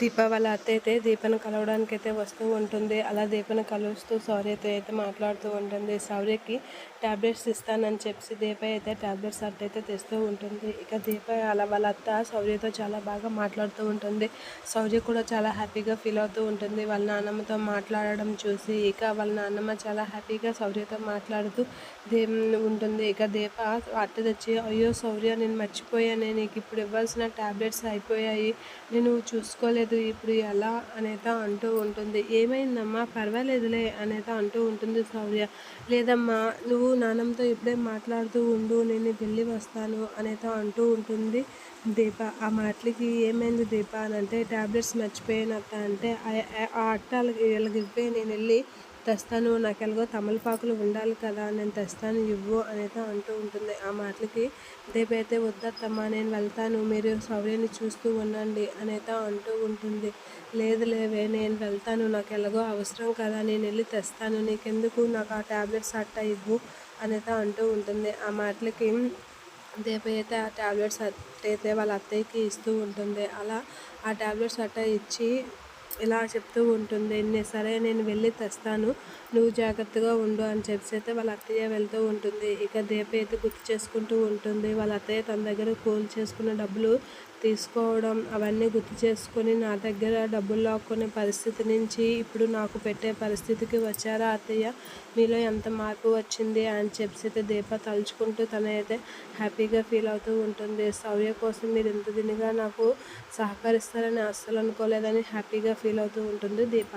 దీప వాళ్ళ అత్త అయితే దీపను కలవడానికి అయితే వస్తూ ఉంటుంది. అలా దీపను కలుస్తూ సౌర్యతో అయితే మాట్లాడుతూ ఉంటుంది. సౌర్యకి ట్యాబ్లెట్స్ ఇస్తానని చెప్పి దీప అయితే ట్యాబ్లెట్స్ అట్ట అయితే తెస్తూ ఉంటుంది. ఇక దీప అలా వాళ్ళ అత్త సౌర్యతో చాలా బాగా మాట్లాడుతూ ఉంటుంది. సౌర్య కూడా చాలా హ్యాపీగా ఫీల్ అవుతూ ఉంటుంది. వాళ్ళ నాన్నమ్మతో మాట్లాడడం చూసి ఇక వాళ్ళ నాన్నమ్మ చాలా హ్యాపీగా సౌర్యతో మాట్లాడుతూ దే ఉంటుంది. ఇక దీప అట్ట తెచ్చి అయ్యో సౌర్య నేను మర్చిపోయాను నీకు ఇప్పుడు ఇవ్వాల్సిన ట్యాబ్లెట్స్ అయిపోయాయి. నేను చూసుకోలేదు లేదు ఇప్పుడు ఎలా అనేత అంటూ ఉంటుంది. ఏమైందమ్మా? పర్వాలేదులే అనేత అంటూ ఉంటుంది శౌర్య లేదమ్మా నువ్వు నానంతో ఇప్పుడే మాట్లాడుతూ ఉండు నేను వెళ్ళి వస్తాను అనేత అంటూ ఉంటుంది దీప. ఆ మాటలకి ఏమైంది దీప? అని అంటే ట్యాబ్లెట్స్ మర్చిపోయినట్ట అంటే ఆ అట్టాలకి వీళ్ళకి నేను వెళ్ళి తెస్తాను నాకు ఎలాగో తమలపాకులు ఉండాలి కదా నేను తెస్తాను ఇవ్వు అనేది అంటూ ఉంటుంది. ఆ మాటలకి దేవి అయితే వద్దత్తమ్మా నేను వెళ్తాను మీరు సౌర్యాన్ని చూస్తూ ఉండండి అనేది అంటూ ఉంటుంది. లేదు లేవే నేను వెళ్తాను నాకు ఎలాగో అవసరం కదా నేను వెళ్ళి తెస్తాను నీకెందుకు నాకు ఆ ట్యాబ్లెట్స్ అట్ట ఇవ్వు అనేది అంటూ ఉంటుంది. ఆ మాటలకి దేవి అయితే ఆ ట్యాబ్లెట్స్ అయితే వాళ్ళ అత్తయ్యకి ఇస్తూ ఉంటుంది. అలా ఆ ట్యాబ్లెట్స్ అట్ట ఇచ్చి ఇలా చెప్తూ ఉంటుంది. సరే నేను వెళ్ళి తెస్తాను. నువ్వు జాగ్రత్తగా ఉండు అని చెప్పి అయితే వాళ్ళ అత్తయ్య వెళ్తూ ఉంటుంది. ఇక దీప అయితే గుర్తు చేసుకుంటూ ఉంటుంది. వాళ్ళ అత్తయ్య తన దగ్గర కూల్ చేసుకున్న డబ్బులు తీసుకోవడం అవన్నీ గుర్తు చేసుకొని నా దగ్గర డబ్బులు లాక్కునే పరిస్థితి నుంచి ఇప్పుడు నాకు పెట్టే పరిస్థితికి వచ్చారా అత్తయ్య? మీలో ఎంత మార్పు వచ్చింది? అని చెప్పి దీప తలుచుకుంటూ తనైతే హ్యాపీగా ఫీల్ అవుతూ ఉంటుంది. సౌర్య కోసం మీరు ఇంత దినిగా నాకు సహకరిస్తారని అస్సలు అనుకోలేదని హ్యాపీగా ఫీల్ అవుతూ ఉంటుంది దీప.